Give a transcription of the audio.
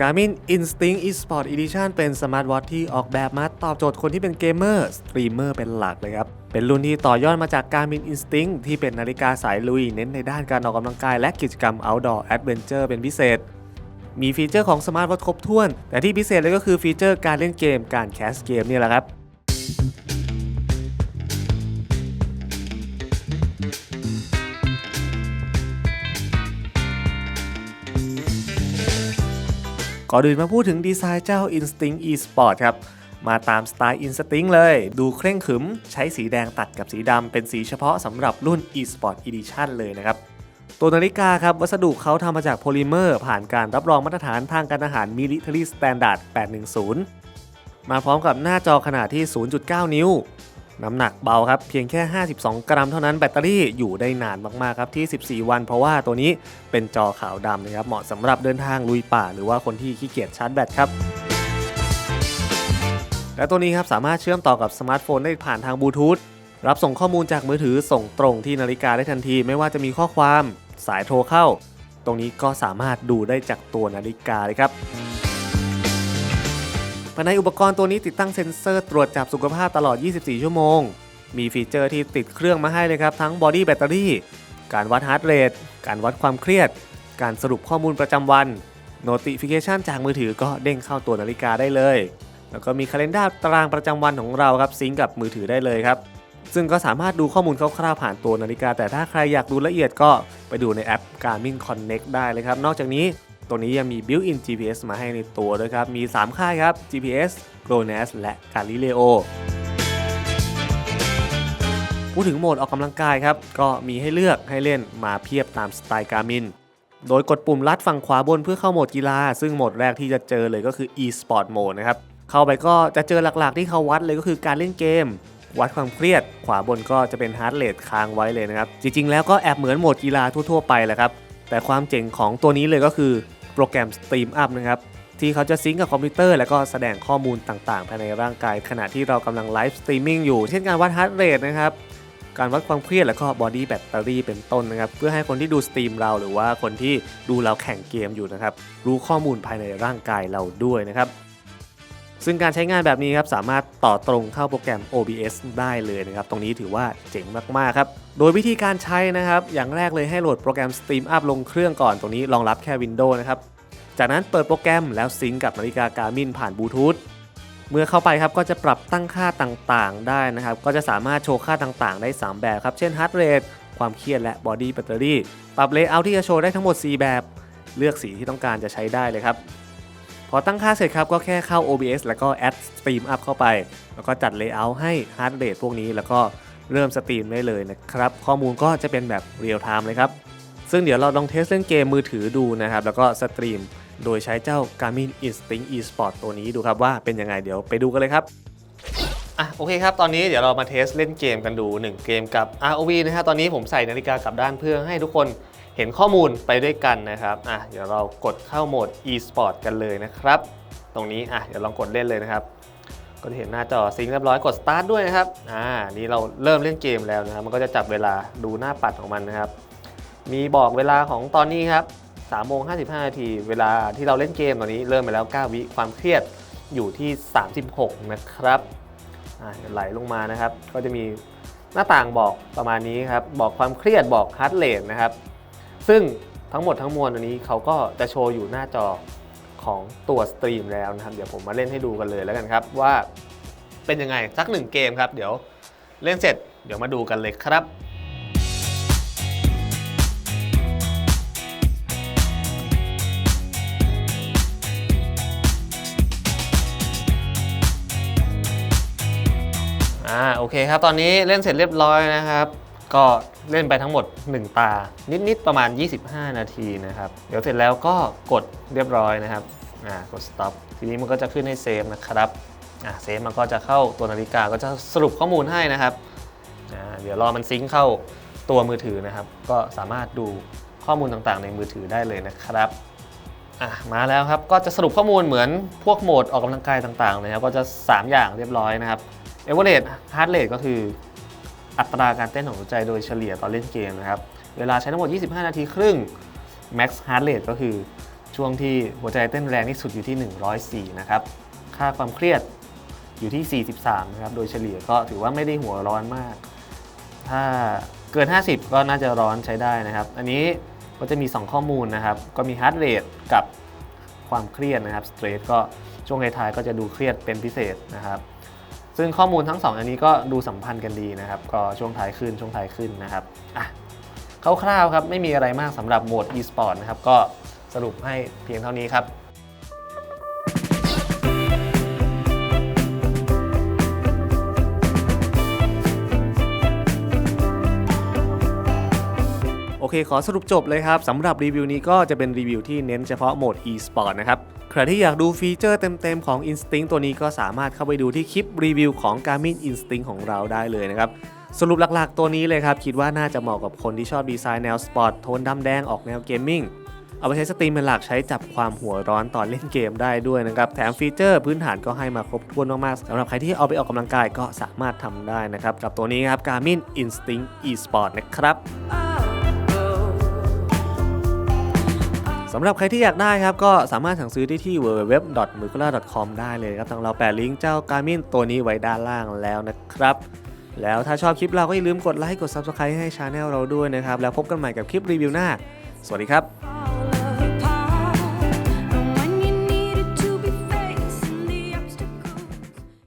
Garmin Instinct Esport Edition เป็นสมาร์ทวอทที่ออกแบบมาตอบโจทย์คนที่เป็นเกมเมอร์สตรีมเมอร์เป็นหลักเลยครับ เป็นรุ่นที่ต่อยอดมาจาก Garmin Instinct ที่เป็นนาฬิกาสายลุย เน้นในด้านการออกกำลังกายและกิจกรรม Outdoor Adventure เป็นพิเศษ มีฟีเจอร์ของสมาร์ทวอทครบถ้วน แต่ที่พิเศษเลยก็คือฟีเจอร์การเล่นเกมการแคสเกมนี่แหละครับ ก่อนอื่นมาพูดถึงดีไซน์เจ้า Instinct Esport ครับ มาตามสไตล์ Instinct เลย ดูเคร่งขรึม ใช้สีแดงตัดกับสีดำเป็นสีเฉพาะสำหรับรุ่น Esport Edition เลยนะครับตัวนาฬิกาครับ วัสดุเขาทำมาจากโพลิเมอร์ ผ่านการรับรองมาตรฐานทางการทหาร Military Standard 810 มาพร้อมกับหน้าจอขนาดที่ 0.9 นิ้ว น้ำหนักเบาครับ เพียงแค่ 52 กรัมเท่านั้นแบตเตอรี่อยู่ได้นานมากๆครับที่ 14 วัน เพราะว่าตัวนี้เป็นจอขาวดำนะครับเหมาะสำหรับเดินทางลุยป่า หรือว่าคนที่ขี้เกียจชาร์จแบตครับและตัวนี้ครับสามารถเชื่อมต่อกับสมาร์ทโฟนได้ผ่านทางบลูทูธรับส่งข้อมูลจากมือถือส่งตรงที่นาฬิกาได้ทันที ไม่ว่าจะมีข้อความสายโทรเข้า ตรงนี้ก็สามารถดูได้จากตัวนาฬิกาเลยครับ ภายในอุปกรณ์ตัวนี้ติดตั้งเซ็นเซอร์ตรวจจับสุขภาพตลอด 24 ชั่วโมง มีฟีเจอร์ที่ติดเครื่องมาให้เลยครับ ทั้งบอดี้แบตเตอรี่ การวัดฮาร์ดเรท การวัดความเครียด การสรุปข้อมูลประจำวัน Notification จากมือถือก็เด้งเข้าตัวนาฬิกาได้เลย แล้วก็มีคาล endar ตารางประจำวันของเราครับซิงก์กับมือถือได้เลยครับซึ่งก็สามารถดูข้อมูลคร่าวๆผ่านตัวนาฬิกา แต่ถ้าใครอยากดูละเอียดก็ไปดูในแอป Garmin Connect ได้เลยครับ นอกจากนี้ ตัวนี้ยังมี built-in GPS มาให้ในตัวด้วยครับ มี 3 ค่ายครับ GPS GLONASS และ Galileo พูดถึงโหมดออกกำลังกายครับ ก็มีให้เลือกให้เล่นมาเพียบตามสไตล์ Garmin โดยกดปุ่มลัดฝั่งขวาบนเพื่อเข้าโหมดกีฬา ซึ่งโหมดแรกที่จะเจอเลยก็คือ e-sport mode นะครับ เข้าไปก็จะเจอหลักๆ ที่เขาวัดเลยก็คือการเล่นเกม วัดความเครียด ขวาบนก็จะเป็นฮาร์ดเรทค้างไว้เลยนะครับ จริงๆ แล้วก็แอบเหมือนโหมดกีฬาทั่วๆ ไปแหละครับ แต่ความเจ๋งของตัวนี้เลยก็คือ โปรแกรม Stream Up นะครับที่เขาจะซิงก์กับคอมพิวเตอร์แล้วก็แสดงข้อมูลต่างๆ ภายในร่างกาย ขณะที่เรากำลังไลฟ์สตรีมมิ่งอยู่ เช่นการวัดฮาร์ดเรทนะครับ การวัดความเครียดแล้วก็บอดี้แบตเตอรี่เป็นต้นนะครับ เพื่อให้คนที่ดูสตรีมเราหรือว่าคนที่ดูเราแข่งเกมอยู่นะครับ รู้ข้อมูลภายในร่างกายเราด้วยนะครับ ซึ่งการใช้งานแบบนี้ครับสามารถต่อตรงเข้าโปรแกรม OBS ได้เลยนะครับ ตรงนี้ถือว่าเจ๋งมากๆครับ โดยวิธีการใช้นะครับ อย่างแรกเลยให้โหลดโปรแกรม Steam Up ลงเครื่องก่อน ตรงนี้รองรับแค่ Windows นะครับ จากนั้นเปิดโปรแกรมแล้วซิงกับนาฬิกา Garmin ผ่านบลูทูธ เมื่อเข้าไปครับก็จะปรับตั้งค่าต่างๆ ได้นะครับ ก็จะสามารถโชว์ค่าต่างๆ ได้ 3 แบบครับ เช่น Heart Rate ความเครียดและ Body Battery ปรับ Layout ที่จะโชว์ได้ทั้งหมด 4 แบบ เลือกสีที่ต้องการจะใช้ได้เลยครับ พอตั้งค่าเสร็จครับก็แค่เข้า OBS แล้วก็ add Stream Up เข้าไป แล้วก็จัด Layout ให้ Heart Rate พวกนี้ แล้วก็เริ่มสตรีมได้เลยนะครับ ข้อมูลก็จะเป็นแบบ Real Time เลยครับ ซึ่งเดี๋ยวเราลองเทสเล่นเกมมือถือดูนะครับ แล้วก็สตรีมโดยใช้เจ้า Garmin Instinct Esport ตัวนี้ดูครับว่าเป็นยังไงเดี๋ยวไปดูกันเลยครับอะโอเคครับ ตอนนี้เดี๋ยวเรามาเทสเล่นเกมกันดู 1 เกมกับ ROV นะครับตอนนี้ผมใส่นาฬิกากลับด้านเพื่อให้ทุกคน เห็นข้อมูลไปด้วยกันนะครับอะเดี๋ยวเรากดเข้าโหมด e-sport กันเลยนะครับ ตรงนี้อะเดี๋ยวลองกดเล่นเลยนะครับก็เห็นหน้าจอซิงเรียบร้อยกด start ด้วยนะครับอ่านี่เราเริ่มเล่นเกมแล้วนะครับมันก็จะจับเวลาดูหน้าปัดของมันนะครับ มีบอกเวลาของตอนนี้ครับ3โมง55นาทีเวลาที่เราเล่นเกมตอนนี้เริ่มไปแล้ว 9 วิความเครียดอยู่ที่ 36 นะครับอ่าไหลลงมานะครับ ก็จะมีหน้าต่างบอกประมาณนี้ครับ บอกความเครียดบอกฮาร์ดเรทนะครับ ซึ่งทั้งหมดทั้งมวลอันนี้เขาก็จะโชว์อยู่หน้าจอของตัวสตรีมแล้วนะครับ เดี๋ยวผมมาเล่นให้ดูกันเลยแล้วกันครับว่าเป็นยังไงสักหนึ่งเกมครับ เดี๋ยวเล่นเสร็จเดี๋ยวมาดูกันเลยครับอ่าโอเคครับ ตอนนี้เล่นเสร็จเรียบร้อยนะครับ ก็เล่นไปทั้งหมด 1 ตา นิด ๆ ประมาณ 25 นาทีนะครับ เดี๋ยวเสร็จแล้วก็กดเรียบร้อยนะครับอ่ากด stop ทีนี้มันก็จะขึ้นให้เซฟนะครับอ่าเซฟมันก็จะเข้าตัวนาฬิกาก็จะสรุปข้อมูลให้นะครับอ่าเดี๋ยวรอมันซิงค์เข้าตัวมือถือนะครับ ก็สามารถดูข้อมูลต่างๆ ในมือถือได้เลยนะครับอะมาแล้วครับก็จะสรุปข้อมูลเหมือนพวกโหมดออกกำลังกายต่างๆเลยครับก็จะ 3 อย่างเรียบร้อยนะครับเอเวอเรสต์ฮาร์ดเรทก็คือ อัตราการเต้นของหัวใจโดยเฉลี่ยตอนเล่นเกมนะครับ เวลาใช้ทั้งหมด 25 นาทีครึ่ง Max Heart Rate ก็คือช่วงที่หัวใจเต้นแรงที่สุดอยู่ที่ 104 นะครับ ค่าความเครียดอยู่ที่ 43 นะครับ โดยเฉลี่ยก็ถือว่าไม่ได้หัวร้อนมาก ถ้าเกิน 50 ก็น่าจะร้อนใช้ได้นะครับ อันนี้ก็จะมี 2 ข้อมูลนะครับ ก็มี heart rate กับความเครียดนะครับ stress ก็ช่วงท้ายๆก็จะดูเครียดเป็นพิเศษนะครับ ซึ่งข้อมูลทั้ง 2 อันนี้ก็ดูสัมพันธ์กันดีนะครับ ก็ช่วงท้ายขึ้นช่วงท้ายขึ้นนะครับอะคร่าวๆครับไม่มีอะไรมากสำหรับโหมด e-sport นะครับก็สรุปให้เพียงเท่านี้ครับ โอเค ขอสรุปจบเลยครับสำหรับรีวิวนี้ก็จะเป็นรีวิวที่เน้นเฉพาะโหมด e-sport นะครับ ใครที่อยากดูฟีเจอร์เต็มๆ ของ Instinct ตัวนี้ก็สามารถเข้าไปดูที่คลิปรีวิวของ Garmin Instinct ของเราได้เลยนะครับสรุปหลักๆ ตัวนี้เลยครับ คิดว่าน่าจะเหมาะกับคนที่ชอบดีไซน์แนวสปอร์ตโทนดำแดงออกแนวเกมมิ่งเอาไปใช้สตรีมเป็นหลักใช้จับความหัวร้อนตอนเล่นเกมได้ด้วยนะครับ แถมฟีเจอร์พื้นฐานก็ให้มาครบถ้วนมากๆสำหรับใครที่เอาไปออกกำลังกายก็สามารถทำได้นะครับ กับตัวนี้ครับ Garmin Instinct Esport นะครับ สำหรับใครที่อยากได้ครับ ก็สามารถสั่งซื้อได้ที่ www.mukula.com ได้เลยครับทางเราแปะลิงก์เจ้า Garmin ตัวนี้ไว้ด้านล่างแล้วนะครับ แล้วถ้าชอบคลิปเราก็อย่าลืมกดไลค์กด Subscribe ให้ช anel เราด้วยนะครับ แล้วพบกันใหม่กับคลิปรีวิวหน้า สวัสดีครับ